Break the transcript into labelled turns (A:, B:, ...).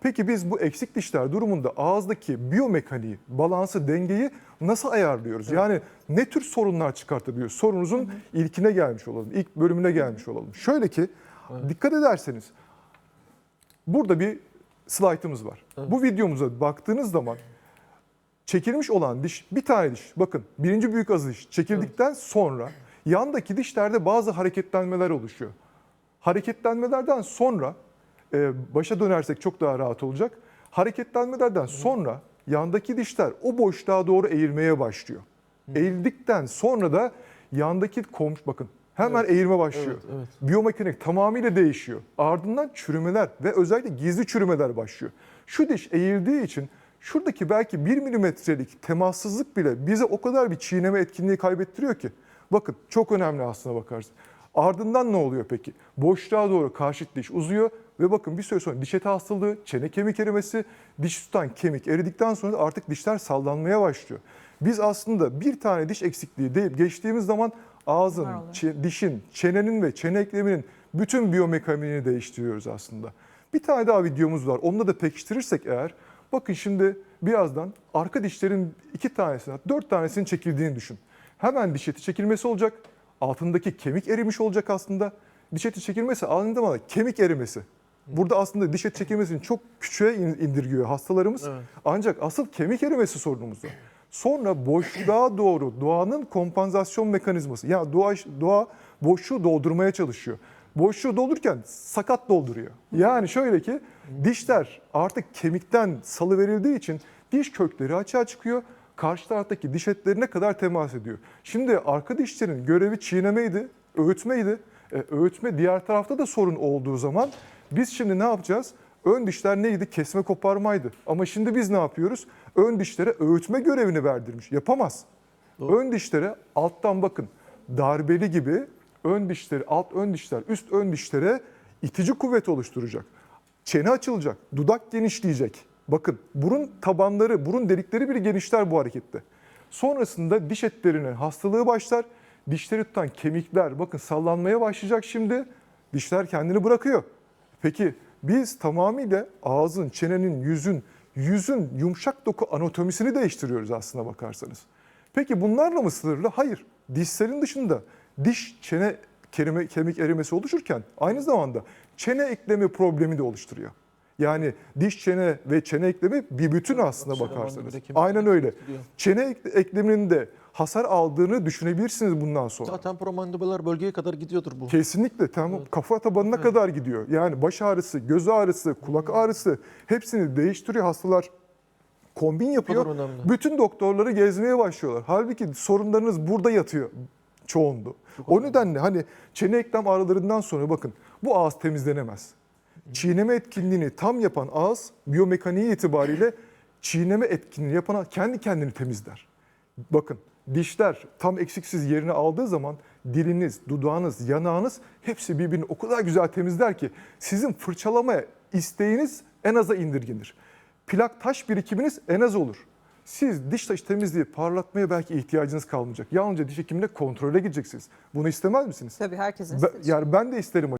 A: Peki biz bu eksik dişler durumunda ağızdaki biyomekaniği, balansı, dengeyi nasıl ayarlıyoruz? Yani ne tür sorunlar çıkartabiliyoruz? Sorunuzun ilkine gelmiş olalım, ilk bölümüne gelmiş olalım. Şöyle ki dikkat ederseniz burada bir slaytımız var. Bu videomuza baktığınız zaman çekilmiş olan diş bir tane diş bakın birinci büyük azı diş çekildikten sonra yandaki dişlerde bazı hareketlenmeler oluşuyor. Hareketlenmelerden sonra başa dönersek çok daha rahat olacak. Hareketlenmelerden sonra yandaki dişler o boşluğa doğru eğilmeye başlıyor. Eğildikten sonra da yandaki komş bakın hemen eğilme başlıyor.
B: Evet, evet.
A: Biyomekanik tamamıyla değişiyor. Ardından çürümeler ve özellikle gizli çürümeler başlıyor. Şu diş eğildiği için şuradaki belki 1 milimetrelik temassızlık bile bize o kadar bir çiğneme etkinliği kaybettiriyor ki. Bakın çok önemli aslına bakarsın. Ardından ne oluyor peki? Boşluğa doğru karşıt diş uzuyor ve bakın bir süre sonra diş eti hastalığı, çene kemik erimesi, diş tutan kemik eridikten sonra artık dişler sallanmaya başlıyor. Biz aslında bir tane diş eksikliği deyip geçtiğimiz zaman ağzın, dişin, çenenin ve çene ekleminin bütün biyomekaniğini değiştiriyoruz aslında. Bir tane daha videomuz var. Onunla da pekiştirirsek eğer, bakın şimdi birazdan arka dişlerin iki tanesini, dört tanesinin çekildiğini düşün. Hemen diş eti çekilmesi olacak. Altındaki kemik erimiş olacak aslında. Diş eti çekilmesi aynı zamanda kemik erimesi. Burada aslında diş eti çekilmesini çok küçüğe in- indirgiyor hastalarımız.
B: Evet.
A: Ancak asıl kemik erimesi sorunumuz var. Sonra boşluğa doğru doğanın kompansasyon mekanizması. Yani doğa, doğa boşluğu doldurmaya çalışıyor. Boşluğu doldururken sakat dolduruyor. Yani şöyle ki dişler artık kemikten salı verildiği için diş kökleri açığa çıkıyor. Karşı taraftaki diş etlerine kadar temas ediyor. Şimdi arka dişlerin görevi çiğnemeydi, öğütmeydi. E, öğütme diğer tarafta da sorun olduğu zaman biz şimdi ne yapacağız? Ön dişler neydi? Kesme koparmaydı. Ama şimdi biz ne yapıyoruz? Ön dişlere öğütme görevini verdirmiş. Yapamaz. Ön dişlere alttan bakın darbeli gibi ön dişleri, alt ön dişler, üst ön dişlere itici kuvvet oluşturacak. Çene açılacak, dudak genişleyecek. Bakın burun tabanları, burun delikleri bile genişler bu harekette. Sonrasında diş etlerinin hastalığı başlar. Dişleri tutan kemikler bakın sallanmaya başlayacak şimdi. Dişler kendini bırakıyor. Peki biz tamamıyla ağzın, çenenin, yüzün, yüzün yumuşak doku anatomisini değiştiriyoruz aslına bakarsanız. Peki bunlarla mı sınırlı? Hayır. Dişlerin dışında diş, çene kerime, kemik erimesi oluşurken aynı zamanda çene eklemi problemi de oluşturuyor. Yani diş, çene ve çene eklemi bir bütün
B: Süleyman
A: bakarsanız. Aynen öyle. Çene ek- ekleminin de hasar aldığını düşünebilirsiniz bundan sonra.
B: Zaten promandibular bölgeye kadar gidiyordur bu.
A: Kesinlikle tamam. Kafa tabanına kadar gidiyor. Yani baş ağrısı, göz ağrısı, kulak ağrısı hepsini değiştiriyor hastalar. Kombin yapıyor.
B: önemli.
A: Bütün doktorları gezmeye başlıyorlar. Halbuki sorunlarınız burada yatıyor çoğunluğu. O nedenle hani çene eklem ağrılarından sonra bakın bu ağız temizlenemez. Çiğneme etkinliğini tam yapan ağız biyomekaniği itibariyle çiğneme etkinliğini yapan kendi kendini temizler. Bakın dişler tam eksiksiz yerini aldığı zaman diliniz, dudağınız, yanağınız hepsi birbirini o kadar güzel temizler ki sizin fırçalamaya isteğiniz en aza indirgenir. Plak taş birikiminiz en az olur. Siz diş taşı temizliği parlatmaya belki ihtiyacınız kalmayacak. Yalnızca diş hekimine kontrole gideceksiniz. Bunu istemez misiniz?
C: Tabii herkesin
A: Ben- yani ben de isterim